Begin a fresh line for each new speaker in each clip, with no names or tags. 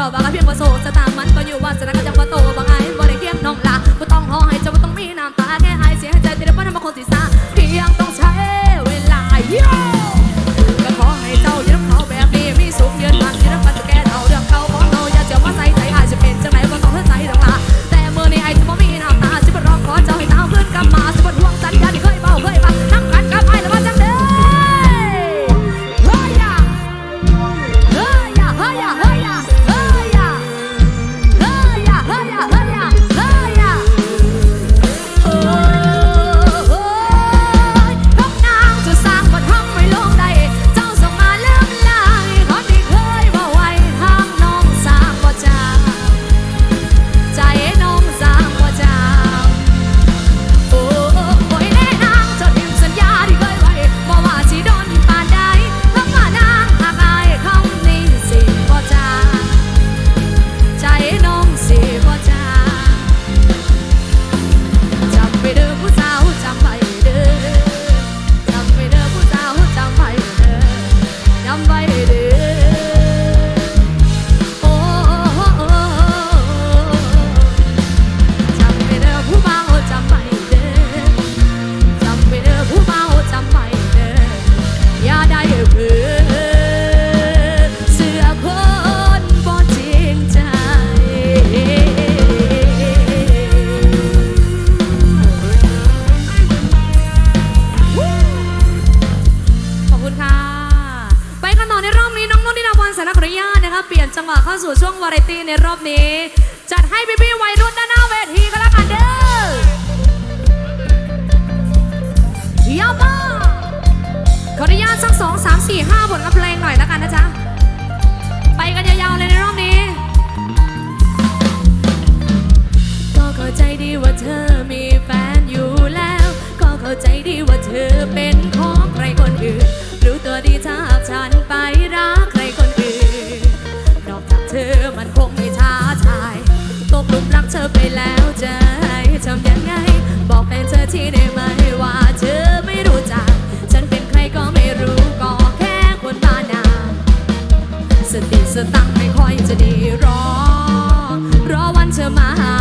ต่อมาก็เพียงประสบ ให้พี่พี่ไวรุ่นด้านหน้าเวทีก็แล้วกันเด้อเยี่ยมมากขออนุญาตสักสองสามสี่ห้าบทกับเพลงหน่อยแล้วกันนะจ๊ะ ไปกันยาวๆเลยในรอบนี้ ก็เข้าใจดีว่าเธอมีแฟนอยู่แล้ว ก็เข้าใจดีว่าเธอเป็นของใครคนอื่น รู้ตัวดีถ้าฉันไปรักใครคนอื่นนอกจากเธอมันคงไม่ กลุมรักเธอไปแล้วจะให้ทำยังไง บอกแฟนเธอที่ได้ไหมว่าเธอไม่รู้จัก ฉันเป็นใครก็ไม่รู้ก็แค่คนตาหนาสติสตังไม่ค่อยจะดีรอ รอวันเธอมาหา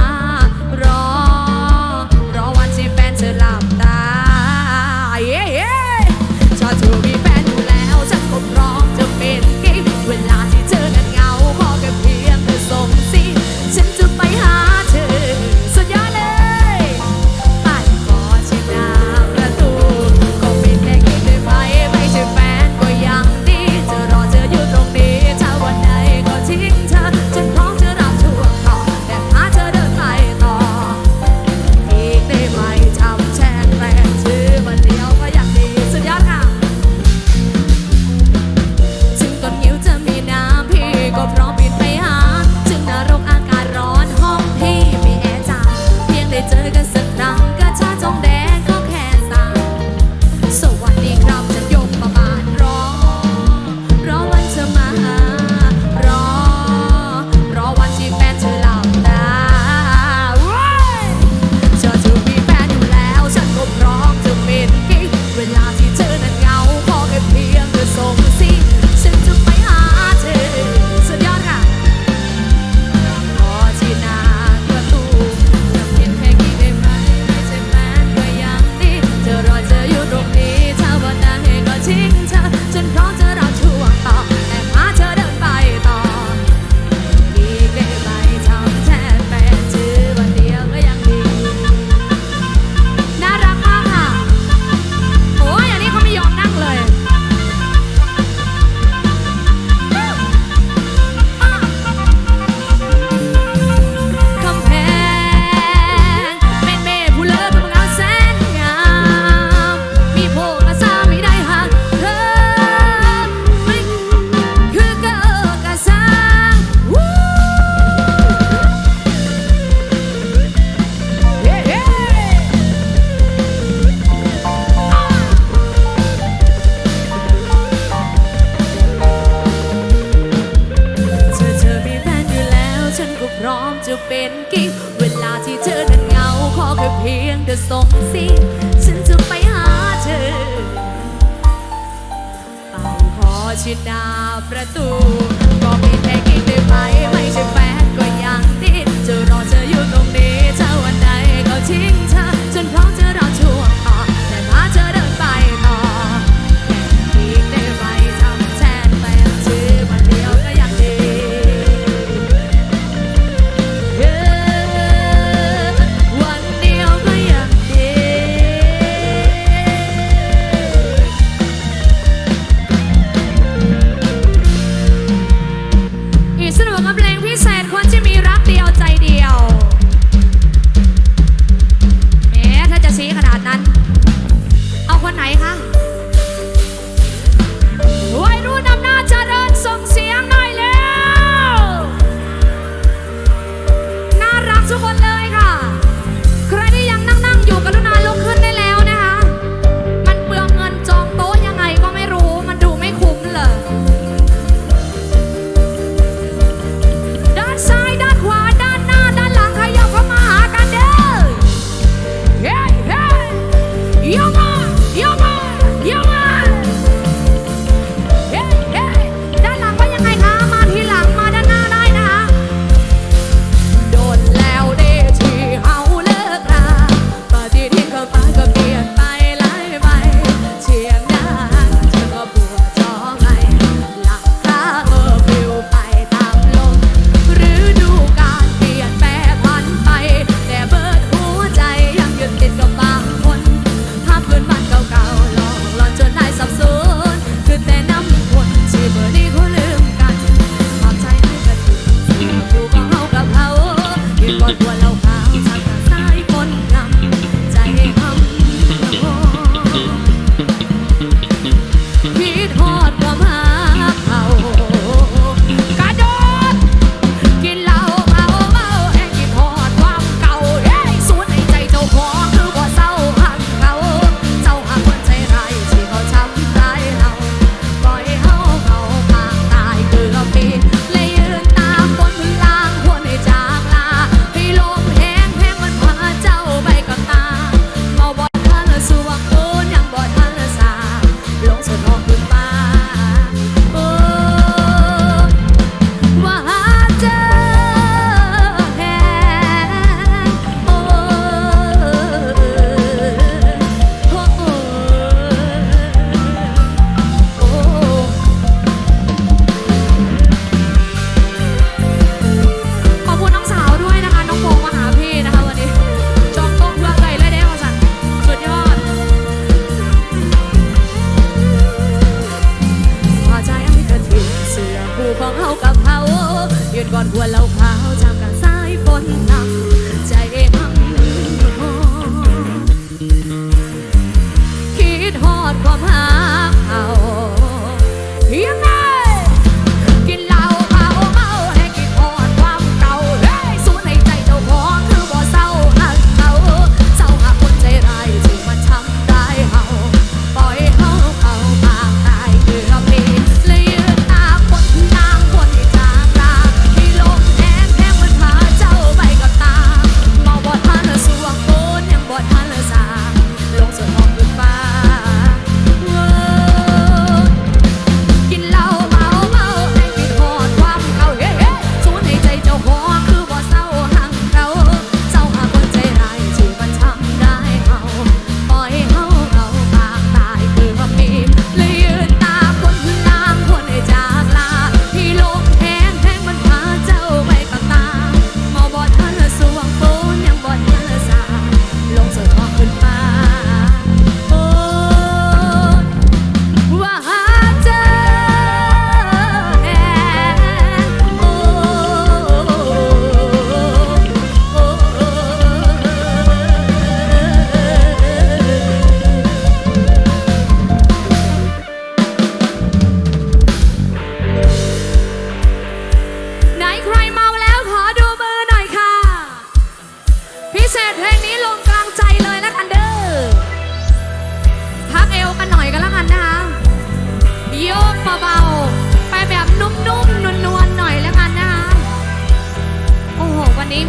God vuelo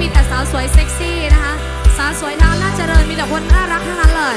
มีแต่สาวสวยเซ็กซี่นะคะ สาวสวยดาวน่าเจริญมีแต่คนน่ารักทั้งนั้นเลย